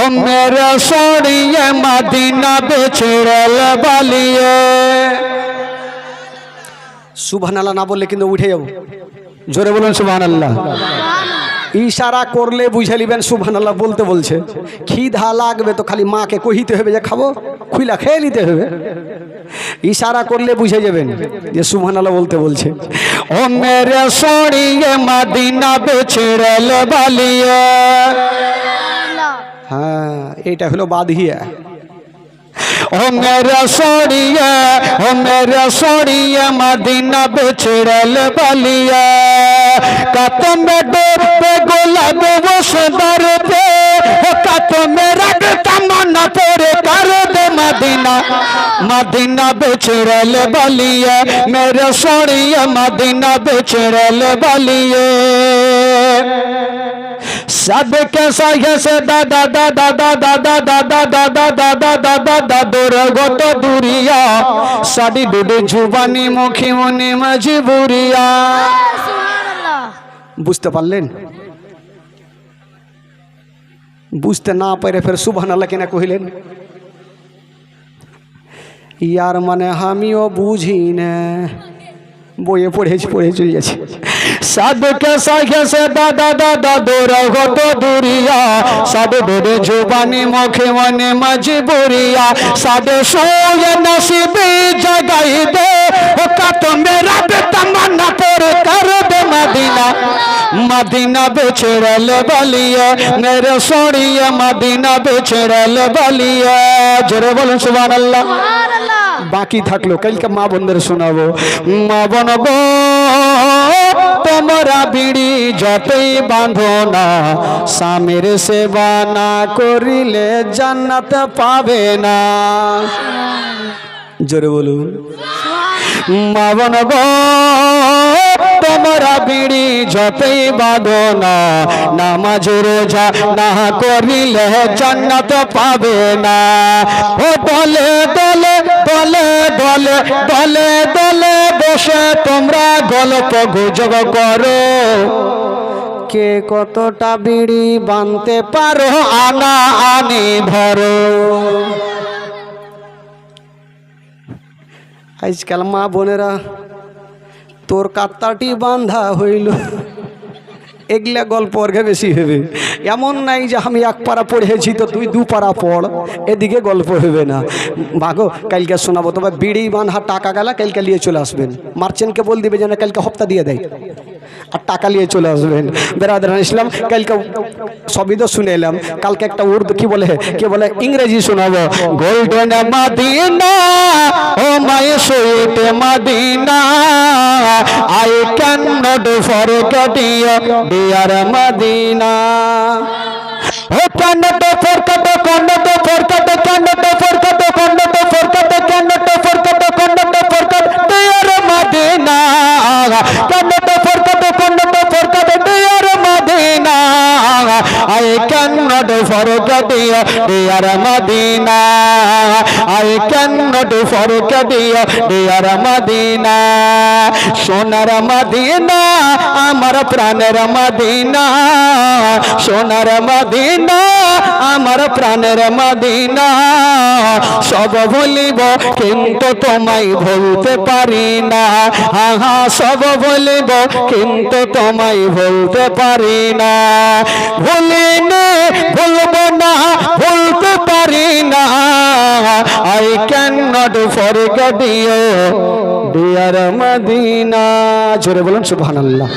ও সরিয়ে মদিনা বেছড়ল বালিয়ে। সুবহান আল্লাহ না বললে কিন্তু উঠে যাব। জোরে বলুন সুবহান আল্লাহ ইশারা করলে বুঝে নিবেন সুবহান আল্লাহ বলতে বলছে। খিদা লাগবে তো খালি মাকে কহিতে হবে যে খাব, খুইলা খেয়ে নিতে হবে। ইশারা করলে বুঝে যাবেন যে সুবহান আল্লাহ বলতে বলছে। ও মেরে সরিয়ে মদিনা বেছড়ল বালিয়ে। हलो बाधिया मेरा सोड़िया ओ मेरा सोड़िया मदीना बिछड़ल बलिया। कत मेरे गुलाब वसदर मेरा तमन्ना दे मदीना। मदीना बिछड़ल बलिया, मेरा सोड़िया मदीना बिछड़ल बलिया। सबके सहे से दादा दादा दादा दादा दादा दादा दादा दादोर गत दूरिया साडी डुडी जुबानी मुखी मने माझी बुरिया বুঝতে পারলেন বুঝতে না পেরে ফের সুবাহ আল্লাহ কেনা কহিলেন ইয়ার মানে আমিও বুঝি না বইয়ে পড়েছি পড়ে চলে যাচ্ছি साधु के संख्या से दादा दादा दो रहो तो दूरिया। साधु बुरे जुबानी मुखे मने मजबूरिया। सब सोए नसीबी जगाई दे। का तो मेरा बेतमन्ना तेरे कर दे मदीना मदीना बिछड़ल बलिया मेरे सोनिया मदीना बिछड़ल बलिया जोरे बोलूं सुभान अल्लाह বাকি থাকল কালকে মা বোনদের শোনাবো মা বোন তোমরা বিড়ি যতই বাঁধো না স্বামীর সেবা না করিলে জান্নাত পাবে না জোরে বলুন মা বোন গো তোমরা বিড়ি যতই বাঁধো না, নামাজ রোজা না করিলে জান্নাত পাবে না। ও দলে দলে দলে দলে দলে দলে বসে তোমরা গল্প গুজব করো। কে কতটা বিড়ি বানতে পারো, আনা আনি ধরো আজকাল মা বোনেরা, তোর কাত্তাটি বান্ধা হইল। এগুলা গল্প অর্ঘে বেশি হবে। এমন নাই যে আমি এক পাড়া পড়েছি তো তুই দু পাড়া পড়, এদিকে গল্প হবে না। ভাগো, কালকে শোনাবো, তোমার বিড়ি বাঁধা টাকা গেলা কালকে নিয়ে চলে আসবেন। মার্চেন্টকে বল দিবে যেন কালকে হপ্তা দিয়ে দেয়। আর টাকা নিয়ে চলে আসবেন। বেরাদার ইসলাম, কালকে সবই তো শুনে এলাম। কালকে একটা উর্দু কি বলে? কি বলে? ইংরেজি শোনাবো। Golden Medina oh my sweet Medina I cannot forget Medina oh Medina I cannot forget you, dear Medina. I cannot forget you, dear Medina. সোনার মদিনা আমার প্রাণের মদিনা সোনার মদিনা আমার প্রাণের মদিনা সব ভুলিব কিন্তু তোমায় ভুলতে পারি না হা সব বলিব কিন্তু তোমায় ভুলতে পারি না ভুলিনি ভুলবো না ভুলতে পারি না। I cannot forget you dear Medina জোরে বলুন সুবহানাল্লাহ।